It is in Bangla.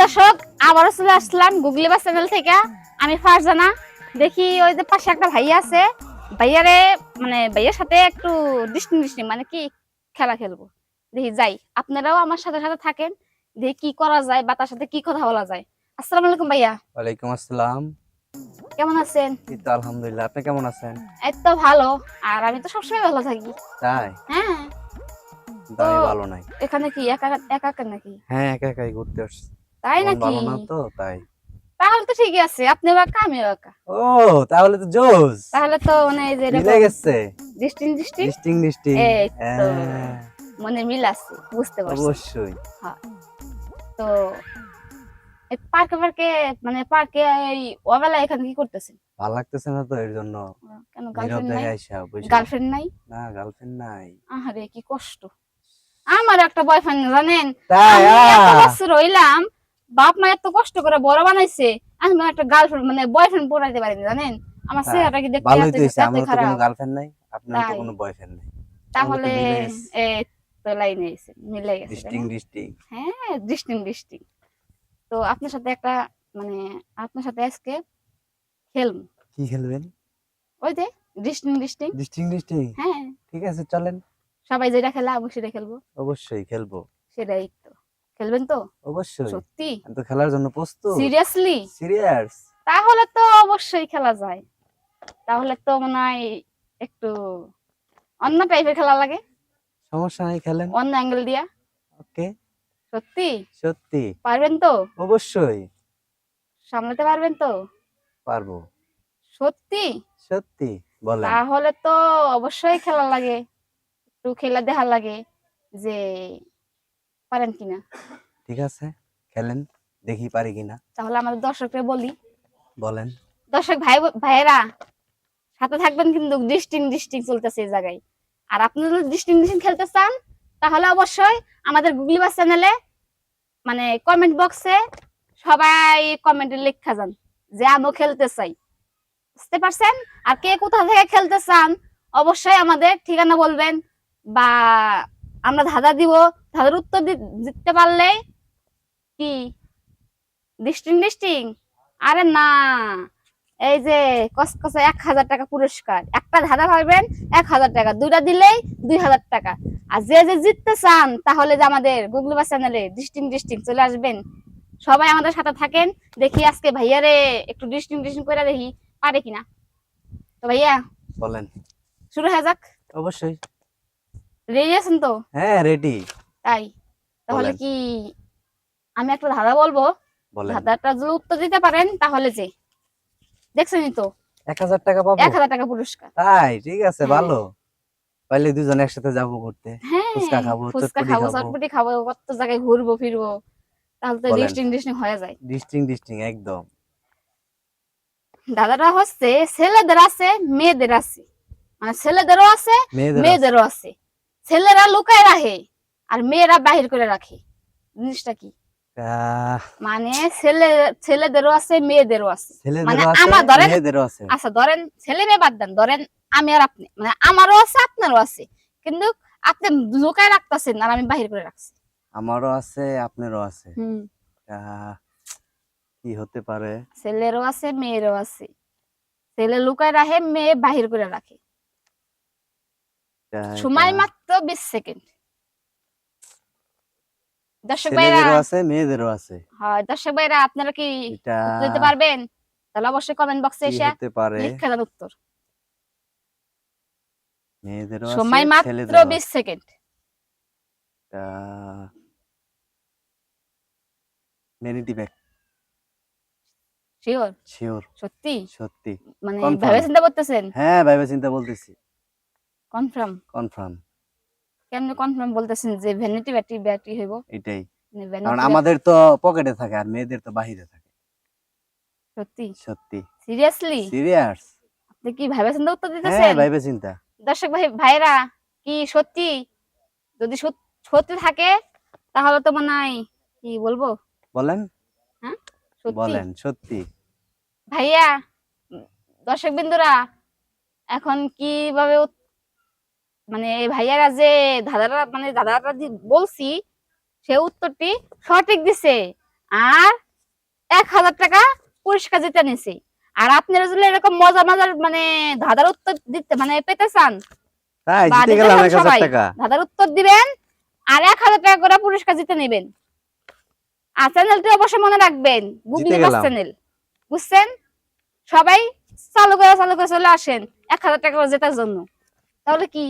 দর্শক আবারও চলে আসলাম গুগলি বা চ্যানেল থেকে। আমি ফারজানা। দেখি ওই যে পাশে একটা ভাইয়া আছে। ভাইয়ারে মানে ভাইয়ার সাথে একটু ডিস্টিং ডিস্টিং মানে কি খেলা খেলব। দেখি যাই আপনারাও আমার সাথে সাথে থাকেন। দেখি কি করা যায় বা তার সাথে কি কথা বলা যায়। আসসালামু আলাইকুম ভাইয়া। ওয়ালাইকুম আসসালাম। কেমন আছেন? আলহামদুলিল্লাহ আপনি কেমন আছেন? এই তো ভালো। আর আমি তো সবসময় ভালো থাকি। তাই? হ্যাঁ। ভালো নাই। এখানে কি একা একা একা নাকি? হ্যাঁ একা একাই ঘুরতে আসছি। তাই নাকি? তো তাই। তাহলে তো ঠিকই আছে। আপনি একা আমিও একা ও তাহলে তো জোস। তাহলে তো মানে এই যে মিলে গেছে। ডিস্টিং ডিস্টিং? ডিস্টিং ডিস্টিং। এই তো। হ্যাঁ, মনে মিল আছে বুঝতে পারছি। অবশ্যই। হ্যাঁ। তো এই পার্কে পার্কে মানে পার্কে এই ওবেলা এখানে কি করতেছেন? ভালো লাগতেছে না তো এর জন্য। কেন গার্লফ্রেন্ড নাই? গার্লফ্রেন্ড নাই? না গার্লফ্রেন্ড নাই। আহারে কি কষ্ট। আমার একটা বয়ফ্রেন্ড জানেন? তাই এত বছর হইলাম বাপ মা এত কষ্ট করে বড় বানাইছে আমি একটা গার্লফ্রেন্ড মানে বয়ফ্রেন্ড পড়াইতে পারিনি জানেন? আমার। চেহারাটা কি দেখতে ভালোই তো হয়েছে আমার তো কোনো গার্লফ্রেন্ড নাই আপনার তো কোনো বয়ফ্রেন্ড নাই। তাহলে। এই তো লাইনে এসে মিলে গেছে ডিস্টিং ডিস্টিং হ্যাঁ ডিস্টিং ডিস্টিং তো আপনার সাথে একটা মানে আপনার সাথে আজকে খেলব। কি খেলবেন? ওই যে ডিস্টিং ডিস্টিং ডিস্টিং ডিস্টিং হ্যাঁ। ঠিক আছে চলেন। সবাই যেটা খেলা সেটা খেলব। অবশ্যই খেলব। সেটাই। খেলবেন তো? অবশ্যই। সত্যি? তো খেলার জন্য প্রস্তুত। সিরিয়াসলি সিরিয়াস তাহলে তো অবশ্যই খেলা যায়। তাহলে তো মনে হয় একটু অন্য টাইপের খেলা লাগে। সমস্যা নাই খেলেন। অন্য অ্যাঙ্গেল দিয়া। ওকে। সত্যি? সত্যি। পারবেন তো? অবশ্যই। সামলাতে পারবেন তো? পারব। সত্যি? সত্যি বলেন। তাহলে তো অবশ্যই খেলা লাগে। একটু খেলা দেখা লাগে যে পারেন কিনা? ঠিক আছে খেলেন দেখি পারি কিনা। তাহলে আমাদের দর্শকরা বলি। বলেন। দর্শক ভাই ভাইয়েরা সাথে থাকবেন কিন্তু ডিস্টিং ডিস্টিং চলতেছে এই জায়গায়। আর আপনি যদি ডিস্টিং ডিস্টিং খেলতে চান তাহলে অবশ্যই আমাদের গুগলি বাস চ্যানেলে মানে কমেন্ট বক্সে সবাই কমেন্টে লেখা যান যে আমিও খেলতে চাই। বুঝতে পারছেন? আর কে কোথা থেকে খেলতে চান অবশ্যই আমাদের ঠিকানা বলবেন বা আমরা ধাঁধা দিব ধাঁধার উত্তর দিতে পারলে কি? ডিস্টিং ডিস্টিং আরে না। এই যে কসকসে এক হাজার টাকা পুরস্কার। একটা ধাঁধা পারবেন এক হাজার টাকা। দুইটা দিলেই দুই হাজার টাকা। আর যে যে জিততে চান তাহলে যে আমাদের গুগল বা চ্যানেলে ডিস্টিং ডিস্টিং চলে আসবেন। সবাই আমাদের সাথে থাকেন। দেখি আজকে ভাইয়া রে একটু ডিস্টিং ডিস্টিং করে দেখি পারে কিনা তো ভাইয়া বলেন। শুরু হয়ে যাক। অবশ্যই। রেডি আছেন তো? হ্যাঁ রেডি তাই? তাহলে কি আমি একটা ধাঁধা বলব? ধাঁধাটা যদি উত্তর দিতে পারেন তাহলে যে। দেখছেনই তো? এক হাজার টাকা পাবো? এক হাজার টাকা পুরস্কার। তাই ঠিক আছে হ্যাঁ। ভালো। পাইলে দুজন একসাথে যাব ঘুরতে। হ্যাঁ ফুচকা খাব, ফুচকা খাব। চটপটি খাব কত জায়গায় ঘুরবো ফিরবো। তাহলে তো ডিস্টিং ডিস্টিং হয়ে যায়। ডিস্টিং ডিস্টিং একদম। দাদাটা হচ্ছে ছেলেদের আছে মেয়েদের আছে। মানে ছেলেদেরও আছে। মেয়েদেরও আছে। ছেলেরা লুকায় রাখে। আর মেয়েরা বাহির করে রাখে। জিনিসটা কি? মানে ছেলে ছেলেদেরও আছে মেয়েদেরও আছে। মানে আমার ধরেন- আচ্ছা ধরেন ছেলে মেয়ে বাদ দেন ধরেন আমি আর আপনি। মানে আমারও আছে আপনারও আছে। কিন্তু আপনি লুকায় রাখতেছেন আর আমি বাহির করে রাখছি। আমারও আছে আপনারও আছে। কি হতে পারে? ছেলেরও আছে মেয়েরও আছে। ছেলে লুকায় রাখে মেয়ে বাহির করে রাখে। সময় মাত্র বিশ সেকেন্ড। দর্শক ভাইরা আছে মেয়েদেরও আছে। হয় দর্শক ভাইরা আপনারা কি দিতে পারবেন? তাহলে অবশ্যই কমেন্ট বক্সে এসে লিখে দেন উত্তর। মেয়েদেরও সময় মাত্র ছেলেদেরও বিশ সেকেন্ড মেনিটি ব্যাগ শিওর শিওর সত্যি? সত্যি। মানে. ভেবে চিন্তা করতেছেন? হ্যাঁ ভাইবা চিন্তা বলতেছি। কনফার্ম কনফার্ম কেমনে কনফার্ম বলতেছেন যে ভ্যানিটি ব্যাটারি ব্যাটারি হইব? এটাই। মানে কারণ আমাদের তো পকেটে থাকে আর মেয়েদের তো বাহিরে থাকে। সত্যি? সত্যি। সিরিয়াসলি সিরিয়াস আপনি কি চিন্তা উত্তর হ্যাঁ দিতেছেন? ভাইবা চিন্তা দর্শক ভাই ভাইরা কি সত্যি? যদি সত্যি থাকে তাহলে তো মনে হয় কি বলব? বলেন। সত্যি? বলেন সত্যি। ভাইয়া দর্শক বিন্দুরা এখন কীভাবে মানে ভাইয়ারা যে দাদারা মানে দাদারা যে বলছি সে উত্তরটি সঠিক দিছে। আর এক হাজার টাকা পুরস্কার জিতে নিছি। আর আপনারা যদি এরকম মজার মজার মানে ধাঁধার উত্তর দিতে মানে পেতে চান ধাঁধার উত্তর দিবেন আর এক হাজার টাকা করে পুরস্কার জিতে নেবেন। আর চ্যানেলটি অবশ্যই মনে রাখবেন গুগলি চ্যানেল। বুঝছেন? সবাই চালু করে চালু করে চলে আসেন এক হাজার টাকা করে জেতার জন্য। তাহলে কি?